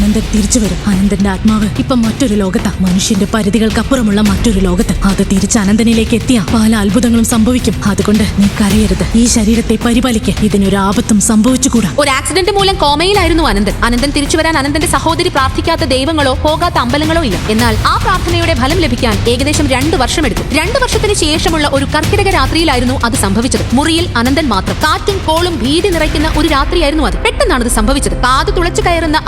അനന്തൻ തിരിച്ചു വരും. അനന്തന്റെ ആത്മാവ് ഇപ്പൊ മറ്റൊരു ലോകത്താ. മനുഷ്യന്റെ പരിധികൾക്കപ്പുറമുള്ള മറ്റൊരു ലോകത്ത്. അത് തിരിച്ച് അനന്തനിലേക്ക് എത്തിയ. പല അത്ഭുതങ്ങളും സംഭവിക്കും. അതുകൊണ്ട് നീ കരയരുത്. ഈ ശരീരത്തെ പരിപാലിക്ക്. ഇതിനൊരു ആപത്തും സംഭവിച്ചുകൂടാ. ഒരു ആക്സിഡന്റ് മൂലം കോമയിലായിരുന്നു അനന്തൻ. അനന്തൻ തിരിച്ചു വരാൻ അനന്തന്റെ സഹോദരി പ്രാർത്ഥിക്കാത്ത ദൈവങ്ങളോ പോകാത്ത അമ്പലങ്ങളോ ഇല്ല. എന്നാൽ ആ പ്രാർത്ഥനയുടെ ഫലം ലഭിക്കാൻ ഏകദേശം രണ്ടു വർഷമെടുത്തു. രണ്ടു വർഷത്തിന് ശേഷമുള്ള ഒരു കർക്കിടക രാത്രിയിലായിരുന്നു അത് സംഭവിച്ചത്. മുറിയിൽ അനന്തൻ മാത്രം. കാറ്റും കോളും ഭീതി നിറയ്ക്കുന്ന ഒരു രാത്രിയായിരുന്നു അത്. പെട്ടെന്നാണ് അത് സംഭവിച്ചത്. കാത് തുളച്ചു കയറുന്ന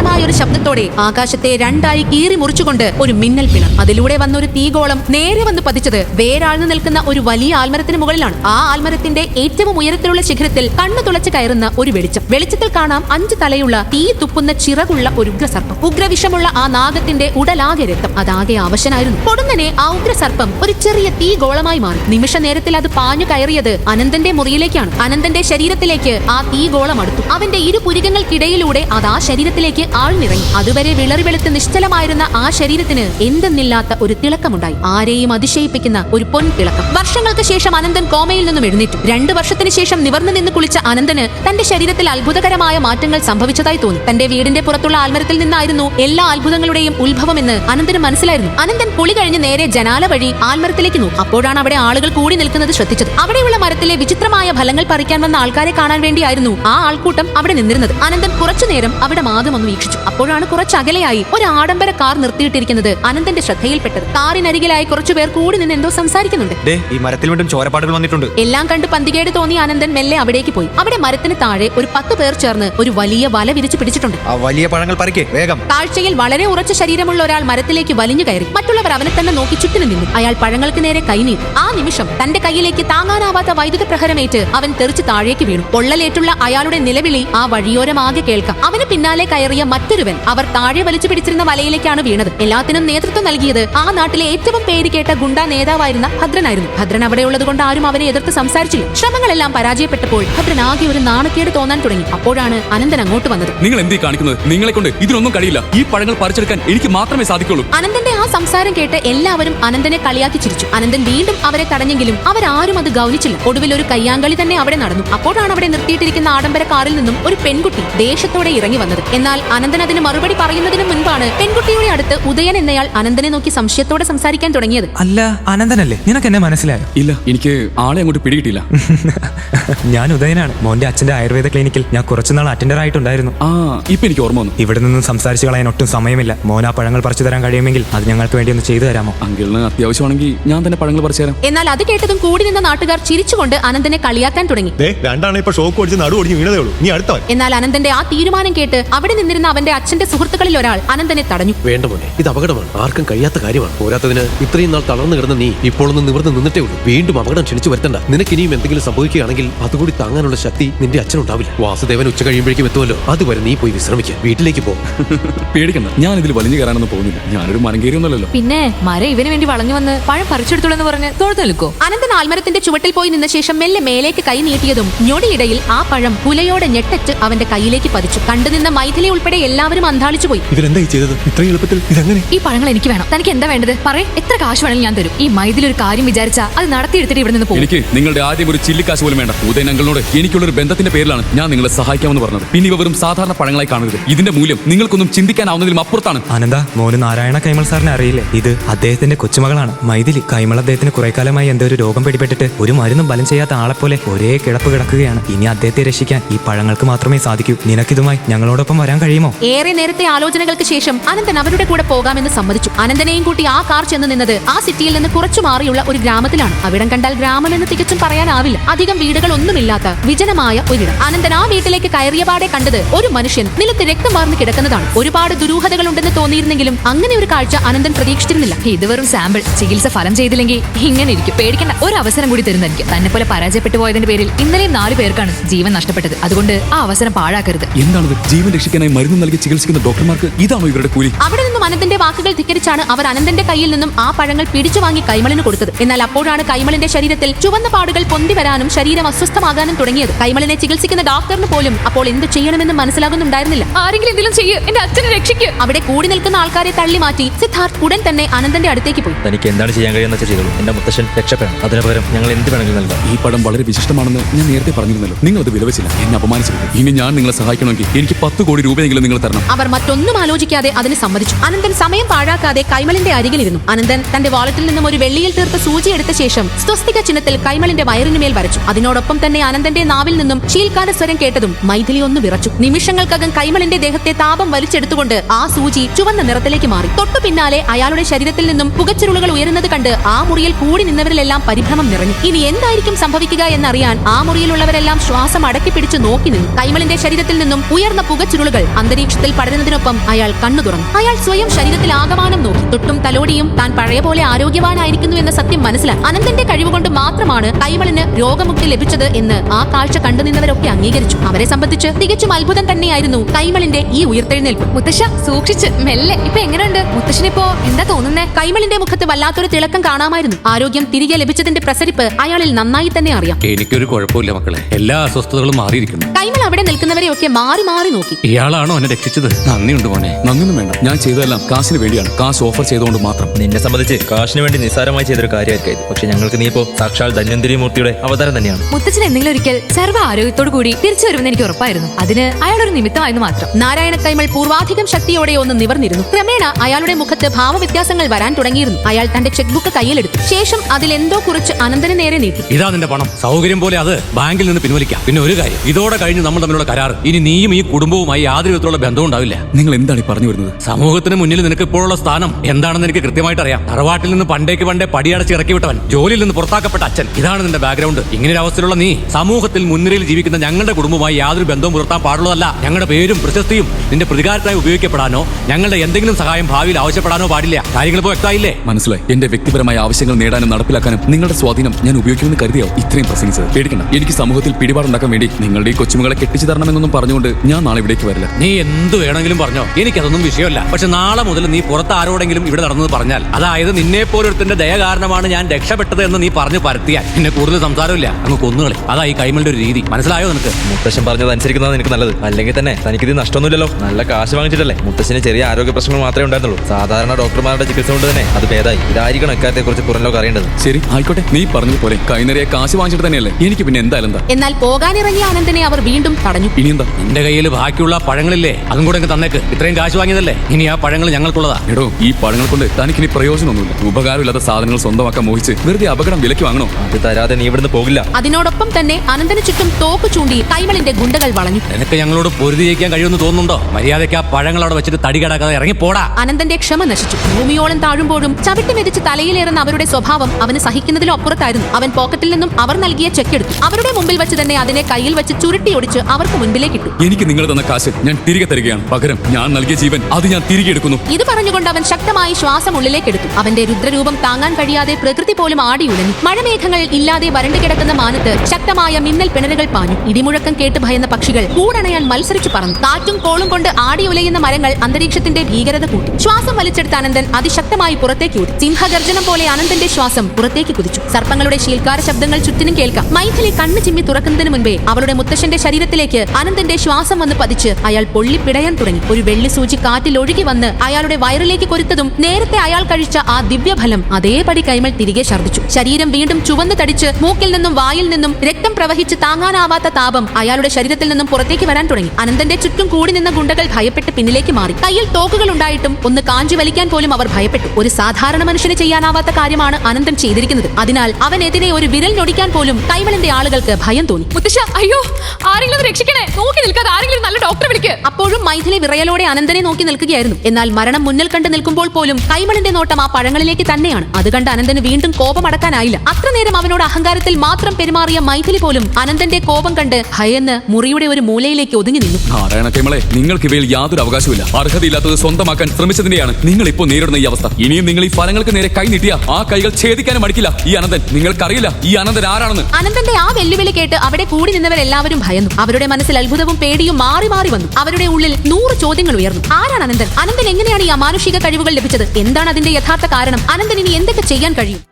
അതിഭയങ്കരമായ ഒരു ശബ്ദത്തോടെ ആകാശത്തെ രണ്ടായി കീറി മുറിച്ചുകൊണ്ട് ഒരു മിന്നൽ പിണർ. അതിലൂടെ വന്ന ഒരു തീഗോളം നേരെ വന്ന് പതിച്ചത് വേരാഴ്ന്നു നിൽക്കുന്ന ഒരു വലിയ ആൽമരത്തിന് മുകളിലാണ്. ആ ആൽമരത്തിന്റെ ഏറ്റവും ഉയരത്തിലുള്ള ശിഖരത്തിൽ കണ്ണു തുളച്ച് കയറുന്ന ഒരു വെളിച്ചം. വെളിച്ചത്തിൽ കാണാം അഞ്ച് തലയുള്ള തീ തുപ്പുന്ന ചിറകുള്ള ഒരു ഉഗ്രസർപ്പം. ഉഗ്രവിഷമുള്ള ആ നാഗത്തിന്റെ ഉടലാകെ രക്തം. അതാകെ ആവശ്യമായിരുന്നു പൊടുന്നനെ ആ ഉഗ്രസർപ്പം ഒരു ചെറിയ തീ ഗോളമായി മാറി. നിമിഷ നേരത്തിൽ അത് പാഞ്ഞു കയറിയത് അനന്തന്റെ മുറിയിലേക്കാണ്. അനന്തന്റെ ശരീരത്തിലേക്ക് ആ തീ ഗോളം അടുത്തു. അവന്റെ ഇരു പുരികങ്ങൾക്കിടയിലൂടെ അത് ആ ശരീരത്തിലേക്ക് ആഴ്ന്നിറങ്ങി. അതുവരെ വിളറി വെളുത്ത് നിശ്ചലമായിരുന്ന ആ ശരീരത്തിന് എന്തെന്നില്ലാത്ത ഒരു തിളക്കമുണ്ടായി. ആരെയും അതിശയിപ്പിക്കുന്ന ഒരു പൊൻ തിളക്കം വർഷങ്ങൾക്ക് ശേഷം അനന്തൻ കോമയിൽ നിന്നും എഴുന്നേറ്റു. രണ്ടു വർഷത്തിന് ശേഷം നിവർന്നു നിന്ന് കുളിച്ച അനന്തന് തന്റെ ശരീരത്തിൽ അത്ഭുതകരമായ മാറ്റങ്ങൾ സംഭവിച്ചതായി തോന്നി. തന്റെ വീടിന്റെ പുറത്തുള്ള ആൽമരത്തിൽ നിന്നായിരുന്നു എല്ലാ അത്ഭുതങ്ങളുടെയും ഉത്ഭവമെന്ന് അനന്തന് മനസ്സിലായിരുന്നു. അനന്തൻ കുളി കഴിഞ്ഞ് നേരെ ജനാല വഴി ആൽമരത്തിലേക്ക് നോക്കി. അപ്പോഴാണ് അവിടെ ആളുകൾ കൂടി നിൽക്കുന്നത് ശ്രദ്ധിച്ചത്. അവിടെയുള്ള മരത്തിലെ വിചിത്രമായ ഫലങ്ങൾ പറിക്കാൻ വന്ന ആൾക്കാരെ കാണാൻ വേണ്ടിയായിരുന്നു ആ ആൾക്കൂട്ടം അവിടെ നിന്നിരുന്നത്. അനന്തൻ കുറച്ചുനേരം അവിടെ മാതം ഒന്ന് വീക്ഷിച്ചു അപ്പോഴാണ് കുറച്ച് അകലെയായി ഒരു ആഡംബര കാർ നിർത്തിയിട്ടിരിക്കുന്നത് അനന്തന്റെ ശ്രദ്ധയിൽപ്പെട്ടത്. കാറിനരികിലായി കുറച്ചുപേർ കൂടി നിന്ന് എന്തോ സംസാരിക്കുന്നുണ്ട്. ദേ ഈ മരത്തിൽ വീണ്ടും ചോരപ്പാടുകൾ വന്നിട്ടുണ്ട്. എല്ലാം കണ്ട് പന്തികേട് തോന്നി അനന്തൻ മെല്ലെ അവിടേക്ക് പോയി. അവിടെ മരത്തിന് താഴെ ഒരു പത്ത് പേർ ചേർന്ന് ഒരു വലിയ വല വിരിച്ചു പിടിച്ചിട്ടുണ്ട്. ആ വലിയ പഴങ്ങൾ പറിക്കേ വേഗം. താഴ്ചയിൽ വളരെ ഉറച്ച ശരീരമുള്ള ഒരാൾ മരത്തിലേക്ക് വലിഞ്ഞു കയറി. മറ്റുള്ളവർ അവനെ തന്നെ നോക്കി ചുറ്റിനു നിന്നു. അയാൾ പഴങ്ങൾക്ക് നേരെ കൈനീട്ടി ആ നിമിഷം തന്റെ കയ്യിലേക്ക് താങ്ങാനാവാത്ത വൈദ്യുത പ്രഹരമേറ്റ് അവൻ തെറിച്ച് താഴേക്ക് വീണു. പൊള്ളലേറ്റുള്ള അയാളുടെ നിലവിളി ആ വഴിയോരമാകെ കേൾക്കാം. അവന് പിന്നാലെ കയറിയ മറ്റൊരുവൻ അവർ താഴെ വലിച്ചു പിടിച്ചിരുന്ന വലയിലേക്കാണ് വീണത്. എല്ലാത്തിനും നേതൃത്വം നൽകിയത് ആ നാട്ടിലെ ഏറ്റവും പേര് കേട്ട ഗുണ്ട നേതാവായിരുന്ന ഭദ്രനായിരുന്നു. ഭദ്രൻ അവിടെയുള്ളത് കൊണ്ട് ആരും അവനെ എതിർത്ത് സംസാരിച്ചില്ല. ശ്രമങ്ങളെല്ലാം പരാജയപ്പെട്ടപ്പോൾ ഭദ്രൻ ആകെ ഒരു നാണക്കേട് തോന്നാൻ തുടങ്ങി. അപ്പോഴാണ് അനന്തൻ അങ്ങോട്ട് വന്നത്. നിങ്ങൾ എന്തേ കാണിക്കുന്നത്? നിങ്ങളെ കൊണ്ട് ഇതിനൊന്നും കഴിയില്ല. ഈ പഴങ്ങൾ പറിച്ചെടുക്കാൻ എനിക്ക് മാത്രമേ സാധിക്കുള്ളൂ. അനന്തന്റെ ആ സംസാരം കേട്ട് എല്ലാവരും അനന്തനെ കളിയാക്കി ചിരിച്ചു. അനന്തൻ വീണ്ടും അവരെ തടഞ്ഞെങ്കിലും അവരാരും അത് ഗൗനിച്ചില്ല. ഒടുവിൽ ഒരു കയ്യാങ്കളി തന്നെ അവിടെ നടന്നു. അപ്പോഴാണ് അവിടെ നിർത്തിയിട്ടിരിക്കുന്ന ആഡംബര കാറിൽ നിന്നും ഒരു പെൺകുട്ടി ദേഷ്യത്തോടെ ഇറങ്ങി വന്നത്. എന്നാൽ അനന്തൻ അതിന് മറുപടി പറയുന്നതിന് മുൻപാണ് പെൺകുട്ടിയുടെ അടുത്ത് ഉദയൻ എന്നയാൾ അനന്തനെ നോക്കി സംശയത്തോടെ സംസാരിക്കാൻ തുടങ്ങിയത്. അല്ല അനന്തനല്ലേ? നിനക്ക് എന്നെ മനസ്സിലായോ? ഇല്ല എനിക്ക് ആളെ അങ്ങോട്ട് പിടികിട്ടില്ല ഞാൻ ഉദയനാണ്. മോന്റെ അച്ഛന്റെ ആയുർവേദ ക്ലിനിക്കിൽ ഞാൻ കുറച്ചുനാൾ അറ്റൻഡർ ആയിട്ടുണ്ടായിരുന്നു ആ ഇപ്പൊ എനിക്ക് ഓർമ്മ വന്നു. ഇവിടെ നിന്ന് സംസാരിച്ചു കളയാൻ ഒട്ടും സമയമില്ല. മോൻ ആ പഴങ്ങൾ പറിച്ചു തരാൻ കഴിയുമെങ്കിൽ അത് ഞങ്ങൾക്ക് വേണ്ടി ഒന്ന് ചെയ്തു തരാമോ? അങ്കിളിന് അത്യാവശ്യമാണെങ്കിൽ ഞാൻ തന്നെ പഴങ്ങൾ പറിച്ചു തരാം. എന്നാൽ അത് കേട്ടതും കൂടി നിന്ന നാട്ടുകാർ ചിരിച്ചുകൊണ്ട് അനന്തനെ കളിയാക്കാൻ തുടങ്ങി. ദേ രണ്ടാണ് ഇപ്പൊ ഷോക്ക് അടിച്ച് നടു ഒടിഞ്ഞ് വീണതേ ഉള്ളൂ. നീ അടുത്തവൻ. എന്നാൽ അനന്തന്റെ ആ തീരുമാനം കേട്ട് അവിടെ നിന്നിരുന്ന അവന്റെ അച്ഛന്റെ സുഹൃത്തുക്കളിൽ ഒരാൾ അനന്തനെ തടഞ്ഞു. വേണ്ട മോനെ ഇത് അപകടമാണ്. ആർക്കും കഴിയാത്ത കാര്യമാണ്. പോരാത്തതിന് ഇത്രയും നാൾ തളർന്നു കിടന്ന നീ ഇപ്പോൾ ഒന്ന് നിവർന്ന് നിന്നിട്ടേ ഉള്ളൂ. വീണ്ടും അപകടം ക്ഷണിച്ചു വരുത്തണ്ട. നിനക്ക് ഇനിയും എന്തെങ്കിലും സംഭവിക്കുകയാണെങ്കിൽ അതുകൂടി താങ്ങാനുള്ള ശക്തി നിന്റെ അച്ഛനുണ്ടാവില്ല. വാസുദേവൻ ഉച്ച കഴിയുമ്പോഴേക്കും എത്തുമല്ലോ. അതുവരെ നീ പോയി വിശ്രമിക്കുക വീട്ടിലേക്ക് പോ. പേടിക്കണ്ട. ഞാൻ ഇതിൽ വലിഞ്ഞു കയറാനൊന്നും പോകുന്നില്ല. ഞാനൊരു മരങ്കേരിയൊന്നുമല്ലല്ലോ പിന്നെ മര ഇവന് വേണ്ടി വളഞ്ഞു വന്ന് പഴം പറിച്ചെടുത്തോളെന്ന് പറഞ്ഞ് തോർത്തു നിൽക്കോ? അനന്തൻ ആൽമരത്തിന്റെ ചുവട്ടിൽ പോയി നിന്ന ശേഷം മെല്ലെ മേലേക്ക് കൈ നീട്ടിയതും ഞൊടിയിടയിൽ ആ പഴം പുലയോടെ ഞെട്ടറ്റ് അവന്റെ കയ്യിലേക്ക് പതിച്ചു. കണ്ടുനിന്ന മൈഥിലി ഉൾപ്പെടെ എല്ലാവരും അന്താളിച്ചു പോയി. ഇവരെന്താ ഈ ചെയ്തത്? ഇത്രയും എളുപ്പത്തിൽ ഇതെങ്ങനെ? ഈ പഴങ്ങൾ എനിക്ക് വേണം. തനിക്ക് എന്താ വേണ്ടത്? പറയേ. എത്ര കാശ് വേണമെങ്കിലും ഞാൻ തരും. ഈ മൈതിലൊരു കാര്യം വിചാരിച്ചാൽ അത് നടത്തിയെടുത്തിട്ട് ഇവിടെ നിന്ന് പോകും. എനിക്ക് നിങ്ങളുടെ ആദ്യം ഒരു ചില്ലിക്കാശ് പോലും വേണ്ട. ഉദയനങ്ങളോട് എനിക്കുള്ളൊരു ബന്ധത്തിന്റെ പേരിലാണ് ഞാൻ നിങ്ങളെ സഹായിക്കാമെന്ന് പറഞ്ഞത്. പിന്നെ ഇവ വെറും സാധാരണ പഴങ്ങളായി കാണരുത്. ഇതിന്റെ മൂല്യം നിങ്ങൾക്കൊന്നും ചിന്തിക്കാനാവുന്നതിലും അപ്പുറത്താണ്. അനന്ത മോന് നാരായണ കൈമൾ സാറിനെ അറിയില്ലേ? ഇത് അദ്ദേഹത്തിന്റെ കൊച്ചുമകളാണ്. മൈദിൽ കൈമൾ അദ്ദേഹത്തിന് കുറെ കാലമായി എന്തോ ഒരു രോഗം പിടിപെട്ടിട്ട് ഒരു മരുന്നും ബലം ചെയ്യാത്ത ആളെ പോലെ ഒരേ കിടപ്പ് കിടക്കുകയാണ്. ഇനി അദ്ദേഹത്തെ രക്ഷിക്കാൻ ഈ പഴങ്ങൾക്ക് മാത്രമേ സാധിക്കൂ. നിനക്കിതുമായി ഞങ്ങളോടൊപ്പം വരാൻ കഴിയുമോ ഏറെ നേരത്തെ ആലോചനകൾക്ക് ശേഷം അനന്തൻ അവരുടെ കൂടെ പോകാമെന്ന് സമ്മതിച്ചു. അനന്തനെയും കൂട്ടി ആ കാർ ചെന്ന് നിന്നത് ആ സിറ്റിയിൽ നിന്ന് കുറച്ചു മാറിയുള്ള ഒരു ഗ്രാമത്തിലാണ്. അവിടം കണ്ടാൽ ഗ്രാമം എന്ന് തികച്ചും പറയാനാവില്ല. അധികം വീടുകൾ ഒന്നുമില്ലാത്ത വിജനമായ ഒരിടം. അനന്തൻ ആ വീട്ടിലേക്ക് കയറിയപാടെ കണ്ടത് ഒരു മനുഷ്യൻ നിലത്ത് രക്തം വാർന്ന് കിടക്കുന്നതാണ്. ഒരുപാട് ദുരൂഹതകൾ ഉണ്ടെന്ന് തോന്നിയിരുന്നെങ്കിലും അങ്ങനെ ഒരു കാഴ്ച അനന്തൻ പ്രതീക്ഷിച്ചിരുന്നില്ല. ഇത് വെറും സാമ്പിൾ. ചികിത്സ ഫലം ചെയ്തില്ലെങ്കിൽ ഇങ്ങനെ ഇരിക്കും. പേടിക്കേണ്ട. ഒരു അവസരം കൂടി തരുന്ന എനിക്ക് തന്നെ പോലെ പരാജയപ്പെട്ടു പോയതിന്റെ പേരിൽ ഇന്നലെയും നാലു പേർക്കാണ് ജീവൻ നഷ്ടപ്പെട്ടത്. അതുകൊണ്ട് ആ അവസരം പാഴാക്കരുത്. എന്താണ് ജീവൻ രക്ഷിക്കാനായി മരുന്ന് നൽകി ചികിത്സിക്കുന്ന ഡോക്ടർമാർക്ക് ഇതാണോ ഇവരുടെ കൂലി? അവിടെ നിന്നും അനന്തന്റെ വാക്കുകൾ ധിക്കരിച്ചാണ് അവർ അനന്തന്റെ കയ്യിൽ നിന്നും ആ പഴങ്ങൾ പിടിച്ചു വാങ്ങി കൈമളിന് കൊടുത്തത്. എന്നാൽ അപ്പോഴാണ് കൈമളിന്റെ ശരീരത്തിൽ ചുവന്ന പാടുകൾ പൊന്തി വരാനും ശരീരം അസ്വസ്ഥമാകാനും തുടങ്ങിയത്. കൈമളിനെ ചികിത്സിക്കുന്ന ഡോക്ടറിന് പോലും അപ്പോൾ എന്ത് ചെയ്യണമെന്ന് മനസ്സിലാകുന്നുണ്ടായിരുന്നില്ല. ആരെങ്കിലും എന്തെങ്കിലും ചെയ്യൂ എന്റെ അച്ഛനെ രക്ഷിക്കൂ. അവിടെ കൂടി നിൽക്കുന്ന ആൾക്കാരെ തള്ളി മാറ്റി സിദ്ധാർത്ഥ് ഉടൻ തന്നെ അനന്തന്റെ അടുത്തേക്ക് പോയി. തനിക്ക് എന്താണ് ചെയ്യാൻ കഴിയുന്ന വെച്ചാൽ ചെയ്തോളൂ. എന്റെ മുത്തശ്ശൻ രക്ഷപ്പെടണം. അതിനു പകരം ഞങ്ങൾ എന്ത് വേണമെങ്കിലും നൽകാം. ഈ പടം വളരെ വിശിഷ്ടമാണെന്ന് ഞാൻ നേരത്തെ പറഞ്ഞിരുന്നല്ലോ. നിങ്ങൾ അത് വിലവച്ചില്ല. എന്നെ അപമാനിച്ചു ഇനി ഞാൻ നിങ്ങളെ സഹായിക്കണമെങ്കിൽ എനിക്ക് പത്ത് കോടി രൂപയെങ്കിലും നിങ്ങൾ തരണം. അവർ മറ്റൊന്നും ആലോചിക്കാതെ അതിന് സമ്മതിച്ചു. അനന്തൻ സമയം പാഴാക്കാതെ കൈമലിന്റെ അരികിലിരുന്നു. അനന്തൻ തന്റെ വാളറ്റിൽ നിന്നും ഒരു വെള്ളിയിൽ തീർത്ത സൂചി എടുത്ത ശേഷം സ്വസ്തിക ചിഹ്നത്തിൽ കൈമലിന്റെ വയറിനുമേൽ വരച്ചു. അതിനോടൊപ്പം തന്നെ അനന്തന്റെ നാവിൽ നിന്നും ശീൽക്കാല സ്വരം കേട്ടതും മൈഥിലി ഒന്ന് വിറച്ചു. നിമിഷങ്ങൾക്കകം കൈമലിന്റെ ദേഹത്തെ താപം വലിച്ചെടുത്തുകൊണ്ട് ആ സൂചി ചുവന്ന നിറത്തിലേക്ക് മാറി. തൊട്ടു പിന്നാലെ അയാളുടെ ശരീരത്തിൽ നിന്നും പുകച്ചുരുളുകൾ ഉയരുന്നത് കണ്ട് ആ മുറിയിൽ കൂടി നിന്നവരിലെല്ലാം പരിഭ്രമം നിറഞ്ഞു. ഇനി എന്തായിരിക്കും സംഭവിക്കുക എന്നറിയാൻ ആ മുറിയിലുള്ളവരെല്ലാം ശ്വാസം അടക്കി പിടിച്ചു നോക്കി നിന്നു. കൈമലിന്റെ ശരീരത്തിൽ നിന്നും ഉയർന്ന പുകച്ചുരുളുകൾ അന്തരീക്ഷത്തിൽ പടരുന്നതിനൊപ്പം അയാൾ കണ്ണു തുറന്നു. അയാൾ സ്വയം ശരീരത്തിൽ ആകമാനം നോക്കി. തൊട്ടും തലോടിയും താൻ പഴയ പോലെ ആരോഗ്യവാനായിരിക്കുന്നു എന്ന സത്യം മനസ്സിലാക്കി അനന്തന്റെ കഴിവുകൊണ്ട് മാത്രമാണ് കൈമളിന് രോഗമുക്തി ലഭിച്ചത് എന്ന് ആ കാഴ്ച കണ്ടു നിന്നവരൊക്കെ അംഗീകരിച്ചു. അവരെ സംബന്ധിച്ച് തികച്ചും അത്ഭുതം തന്നെയായിരുന്നു കൈമളിന്റെ ഈ ഉയർത്തെഴുന്നേൽപ്പ്. മുത്തശ്ശ സൂക്ഷിച്ച് മെല്ലെ. ഇപ്പൊ എങ്ങനെയുണ്ട്? മുത്തശ്ശനിപ്പോ എന്താ തോന്നുന്നേ? കൈമളിന്റെ മുഖത്ത് വല്ലാത്തൊരു തിളക്കം കാണാമായിരുന്നു. ആരോഗ്യം തിരികെ ലഭിച്ചതിന്റെ പ്രസരിപ്പ് അയാളിൽ നന്നായി തന്നെ അറിയാം. എനിക്കൊരു കുഴപ്പമില്ല മക്കളെ. എല്ലാ അസ്വസ്ഥതകളും മാറിയിരിക്കുന്നു. കൈമൾ അവിടെ നിൽക്കുന്നവരെയൊക്കെ മാറി മാറി നോക്കി. ഇയാളാണോ എന്നെ രക്ഷിച്ചത്? നന്ദിയുണ്ട് മോനെ. നന്ദിയൊന്നും വേണ്ട. ഞാൻ ചെയ്തതെല്ലാം കാശിന് വേണ്ടിയാണ്. കാശ് ഓഫർ ചെയ്തുകൊണ്ട് മാത്രം. നിന്നെ സംബന്ധിച്ച് കാശിന് വേണ്ടി നിസ്സാരമായി ചെയ്തൊരു കാര്യമായിരിക്കും ഇത്. പക്ഷെ ഞങ്ങൾക്ക് നീ ഇപ്പോ സാക്ഷാൽ ധന്വന്തരി മൂർത്തിയുടെ അവതാരം തന്നെയാണ്. മുത്തച്ഛൻ എന്തെങ്കിലും ഒരിക്കൽ സർവ ആരോഗ്യത്തോടു കൂടി തിരിച്ചു വരുമെന്ന് എനിക്ക് ഉറപ്പായിരുന്നു. അതിന് അയാളൊരു ഒരു നിമിത്തമായിരുന്നു മാത്രം. നാരായണ കൈമൾ പൂർവാധികം ശക്തിയോടെ ഒന്ന് നിവർന്നിരുന്നു. ക്രമേണ അയാളുടെ മുഖത്ത് ഭാവവ്യത്യാസങ്ങൾ വരാൻ തുടങ്ങിയിരുന്നു. അയാൾ തന്റെ ചെക്ക് ബുക്ക് കയ്യിലെടുത്തു. ശേഷം അതിൽ എന്തോ കുറിച്ച് അനന്തന് നേരെ നീട്ടി. ഇതാ നിന്റെ പണം. സൗകര്യം പോലെ അത് ബാങ്കിൽ നിന്ന് പിൻവലിക്കാം. പിന്നെ ഒരു കാര്യം. ഇതോടെ കഴിഞ്ഞ് നമ്മൾ തമ്മിലുള്ള കരാർ ഇനി നീയും ഈ കുടുംബവുമായി യാതൊരു വിധത്തിലുള്ള ബന്ധം ഉണ്ടാവില്ല. നിങ്ങൾ എന്താണ് ഈ പറഞ്ഞു വരുന്നത്? സമൂഹത്തിന് മുന്നിൽ നിനക്ക് ഇപ്പോഴുള്ള സ്ഥാനം എന്താണെന്ന് എനിക്ക് കൃത്യമായിട്ട് അറിയാം. തറവാട്ടിൽ നിന്ന് പണ്ടേക്ക് പണ്ടേ പടിയടച്ച് ഇറക്കി വിട്ടവൻ ജോലിയിൽ നിന്ന് പുറത്താക്കപ്പെട്ട അച്ഛൻ. ഇതാണ് നിന്റെ ബാക്ക്ഗ്രൗണ്ട് ഇങ്ങനെ ഒരു അവസ്ഥയിലുള്ള നീ സമൂഹത്തിൽ മുൻനിരയിൽ ജീവിക്കുന്ന ഞങ്ങളുടെ കുടുംബവുമായി യാതൊരു ബന്ധവും പുലർത്താൻ പാടുള്ളതല്ല. ഞങ്ങളുടെ പേരും പ്രശസ്തിയും നിന്റെ പ്രതികാരത്തായി ഉപയോഗിക്കപ്പെടാനോ ഞങ്ങളുടെ എന്തെങ്കിലും സഹായം ഭാവിയിൽ ആവശ്യപ്പെടാനോ പാടില്ല. കാര്യങ്ങൾ ഇപ്പോൾ വ്യക്തമായില്ലേ? മനസ്സിലായി. എന്റെ വ്യക്തിപരമായ ആവശ്യങ്ങൾ നേടാനും നടപ്പിലാക്കാനും നിങ്ങളുടെ സ്വാധീനം ഞാൻ ഉപയോഗിക്കുമെന്ന് കരുതിയോ? ഇത്രയും പ്രസംഗിച്ചത്. പേടിക്കണം എനിക്ക് സമൂഹത്തിൽ പിടിപാടുണ്ടാക്കാൻ വേണ്ടി നിങ്ങളുടെ ഈ കൊച്ചുമകളെ കെട്ടിച്ചു തരണമെന്നൊന്നും പറഞ്ഞുകൊണ്ട് ഞാൻ നാളെ ഇവിടേക്ക് വരില്ല. നീ എന്ത് വേണമെങ്കിലും പറഞ്ഞോ. എനിക്കതൊന്നും വിഷയമല്ല. പക്ഷെ നാളെ മുതൽ നീ പുറത്ത് ആരോടെങ്കിലും ഇവിടെ നടന്നത് പറഞ്ഞാൽ അതായത് നിന്നെ പോലൊരുത്തിന്റെ ദയ കാരണമാണ് ഞാൻ രക്ഷപ്പെട്ടത് എന്ന് നീ പറഞ്ഞു പരത്തിയാൽ പിന്നെ കൂടുതൽ സംസാരമില്ല. അങ്ങ് കൊന്നുകളെ. അതാ ഈ കൈമളുടെ ഒരു രീതി. മനസ്സിലായോ നിനക്ക്? മുത്തശ്ശൻ പറഞ്ഞത് അനുസരിക്കുന്നതാണ് എനിക്ക് നല്ലത്. അല്ലെങ്കിൽ തന്നെ തനിക്ക് തനിക്കിത് നഷ്ടമൊന്നുമില്ലല്ലോ. നല്ല കാശ് വാങ്ങിച്ചിട്ടല്ലേ? മുത്തശ്ശന് ചെറിയ ആരോഗ്യ പ്രശ്നങ്ങൾ മാത്രമേ ഉണ്ടായിരുന്നുള്ളൂ. സാധാരണ ഡോക്ടർമാരുടെ ചികിത്സ കൊണ്ട് തന്നെ അത് ഭേദമായി. ഇതായിരിക്കണം ഇക്കാര്യത്തെ കുറിച്ച് പുറം ലോകം അറിയേണ്ടത്. ശരി ആയിക്കോട്ടെ. നീ പറഞ്ഞു പോലെ കൈനറിയ കാശ് വാങ്ങിച്ചിട്ട് തന്നെയല്ലേ? എനിക്ക് പിന്നെ എന്തായാലും എന്താ? എന്നാൽ പോകാനിറങ്ങിയ അനന്തനെ അവർ വീണ്ടും തടഞ്ഞു. ഇനി എന്താ നിന്റെ കയ്യിൽ ബാക്കിയുള്ള പഴങ്ങളില്ലേ അതും കൂടെ തന്നേക്ക്. ഇത്രയും കാശ് വാങ്ങിയതല്ലേ? ഇനി ആ പഴങ്ങൾ ഞങ്ങൾക്കുള്ളതാ. എടോ ഈ പഴങ്ങൾ കൊണ്ട് തനിക്കിനി പ്രയോജനമൊന്നുമില്ല. ഉപകാരമില്ലാത്ത സാധനങ്ങൾ സ്വന്തമാക്കാൻ മോഹിച്ച് വെറുതെ അപകടം വിലക്ക് വാങ്ങണോ? അത് തരാതെ നീ ഇവിടുന്ന് പോകില്ല. അതിനോടൊപ്പം തന്നെ അനന്തന് ചുറ്റും തോക്ക് ചൂണ്ടി കൈമളിന്റെ ഗുണ്ടകൾ വളഞ്ഞു. നിനക്ക് ഞങ്ങളോട് പൊരുതി ജയിക്കാൻ കഴിയുമെന്ന് തോന്നുന്നുണ്ടോ? മര്യാദയ്ക്ക് ആ പഴങ്ങൾ അവിടെ വെച്ചിട്ട് തടി കടാക്കാതെ ഇറങ്ങി പോടാ. അനന്തന്റെ ക്ഷമ നശിച്ചു. ഭൂമിയോളം താഴുമ്പോഴും ചവിട്ടി മെതിച്ച് തലയിലേറുന്ന അവരുടെ സ്വഭാവം അവന് സഹിക്കുന്നതിലും അപ്പുറത്തായിരുന്നു. അവൻ പോക്കറ്റിൽ നിന്നും അവർ നൽകിയ ചെക്ക് എടുത്തു അവരുടെ മുമ്പിൽ വെച്ച് തന്നെ അതിനെ കയ്യിൽ വെച്ച് ചുരുട്ടി ഒടിച്ച് അവർക്ക് മുൻപിലേക്ക് ഇട്ടു എനിക്ക് നിങ്ങൾ തന്ന കാശ് ഞാൻ തിരികെ തരികയാണ്. പകരം ഞാൻ നൽകിയ ജീവൻ അത് ഞാൻ തിരികെ എടുക്കുന്നു. ഇത് പറഞ്ഞുകൊണ്ട് അവൻ ശക്തമായി ശ്വാസം ഉള്ളിലേക്ക് എടുത്തു. അവന്റെ രുദ്രരൂപം താങ്ങാൻ കഴിയാതെ പ്രകൃതി പോലും ആടിയുലഞ്ഞു മഴമേഘങ്ങൾ ഇല്ലാതെ വരണ്ടു കിടക്കുന്ന മാനത്ത് ശക്തമായ മിന്നൽ പിണലുകൾ പാഞ്ഞു. ഇടിമുഴക്കം കേട്ട് ഭയന്ന പക്ഷികൾ കൂടണയാൻ മത്സരിച്ചു പറന്നു. കാറ്റും കോളും കൊണ്ട് ആടിയുലയുന്ന മരങ്ങൾ അന്തരീക്ഷത്തിന്റെ ഭീകരത കൂട്ടി. ശ്വാസം വലിച്ചെടുത്ത അനന്തൻ അതിശക്തമായി പുറത്തേക്ക് ഊതി സിംഹഗർജനം പോലെ അനന്തന്റെ ശ്വാസം പുറത്തേക്ക് കുതിച്ചു. സർപ്പങ്ങളുടെ ശീൽക്കാര ശബ്ദങ്ങൾ ചുറ്റിനും കേൾക്കാം. മൈഥിലി കണ്ണു ചിമ്മി തുറക്കുന്നതിന് മുൻപേ അവളുടെ മുത്തശ്ശന്റെ ശരീരത്തിലേക്ക് അനന്തന്റെ ശ്വാസം വന്ന് പതിച്ച് അയാൾ പൊള്ളിപ്പിടയാൻ തുടങ്ങി. ഒരു വെള്ളി സൂചി കാറ്റിൽ ഒഴുകി വന്ന് അയാളുടെ വയറിലേക്ക് കൊരുത്തതും നേരത്തെ അയാൾ കഴിച്ച ആ ദിവ്യഫലം അതേപടി കൈമൾ തിരികെ ഛർദ്ദിച്ചു. ശരീരം വീണ്ടും ചുവന്നു തടിച്ച് മൂക്കിൽ നിന്നും വായിൽ നിന്നും രക്തം പ്രവഹിച്ച് താങ്ങാനാവാത്ത താപം അയാളുടെ ശരീരത്തിൽ നിന്നും പുറത്തേക്ക് വരാൻ തുടങ്ങി. അനന്തന്റെ ചുറ്റും കൂടി നിന്ന ഗുണ്ടകൾ ഭയപ്പെട്ട് പിന്നിലേക്ക് മാറി. കയ്യിൽ തോക്കുകൾ ഉണ്ടായിട്ടും ഒന്ന് കാഞ്ചി വലിക്കാൻ പോലും അവർ ഭയപ്പെട്ടു. ഒരു സാധാരണ മനുഷ്യന് ചെയ്യാനാവാത്ത കാര്യമാണ് അനന്തൻ ചെയ്തിരിക്കുന്നത്. അതിനാൽ അവനെതിരെ ഒരു വിരൽ ഞൊടിക്കാൻ പോലും കൈമളിന്റെ ആളുകൾക്ക് ഭയം തോന്നി. അയ്യോ ആരെങ്കിലും രക്ഷിക്കണേ? നോക്കി നിൽക്കാതെ ആരെങ്കിലും നല്ല ഡോക്ടറെ വിളിക്ക്. അപ്പോഴും മൈഥിലി വിറയലോടെ അനന്തനെ നോക്കി നിൽക്കുകയായിരുന്നു. എന്നാൽ മരണം മുന്നിൽ കണ്ട് നിൽക്കുമ്പോൾ പോലും കൈമളിന്റെ നോട്ടം ആ പഴങ്ങളിലേക്ക് തന്നെയാണ്. അത് കണ്ട് അനന്തന് വീണ്ടും കോപം അടക്കാനായില്ല അത്ര നേരം അവനോട് അഹങ്കാരത്തിൽ മാത്രം പെരുമാറിയ മൈഥിലി പോലും അനന്തന്റെ കോപം കണ്ട് ഭയന്ന് മുറിയുടെ ഒരു മൂലയിലേക്ക് ഒതുങ്ങി നിന്നു. നാരായണ കൈമളെ നിങ്ങൾക്ക് ഇവയിൽ യാതൊരു അവകാശമില്ല അർഹതയില്ലാത്തത് സ്വന്തമാക്കാൻ ശ്രമിച്ചതിന്റെയാണ് നിങ്ങൾ ഇപ്പോൾ നേരിടുന്ന ഈ അവസ്ഥ. ഇനിയും നിങ്ങൾ ഈ ഫലങ്ങൾക്ക് നേരെ കൈ നീട്ടിയ ആ കൈകൾ ഛേദിക്കാനും മടിക്കില്ല. ഈ അനന്തൻ നിങ്ങൾക്കറിയില്ല ഈ അനന്തൻ ആരാണെന്ന്. അനന്തന്റെ ആ വെല്ലുവിളി കേട്ട് അവിടെ കൂടി നിന്നവരെല്ലാവരും ഭയന്നു. അവരുടെ മനസ്സിൽ അത്ഭുതവും പേടിയും മാറി മാറി വന്നു. അവരുടെ ഉള്ളിൽ നൂറ് ചോദ്യങ്ങൾ ഉയർന്നു. ആരാണ് അനന്തൻ? അനന്തൻ എങ്ങനെയാണ് ഈ അമാനുഷിക കഴിവുകൾ ലഭിച്ചത്? എന്താണ് അതിന്റെ യഥാർത്ഥ കാരണം? അനന്തൻ ഇനി എന്തൊക്കെ ചെയ്യാൻ കഴിയും?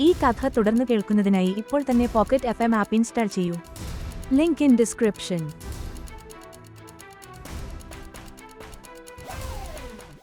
ഈ കഥ തുടർന്ന് കേൾക്കുന്നതിനായി ഇപ്പോൾ തന്നെ Pocket F M app install ചെയ്യൂ. Link in description.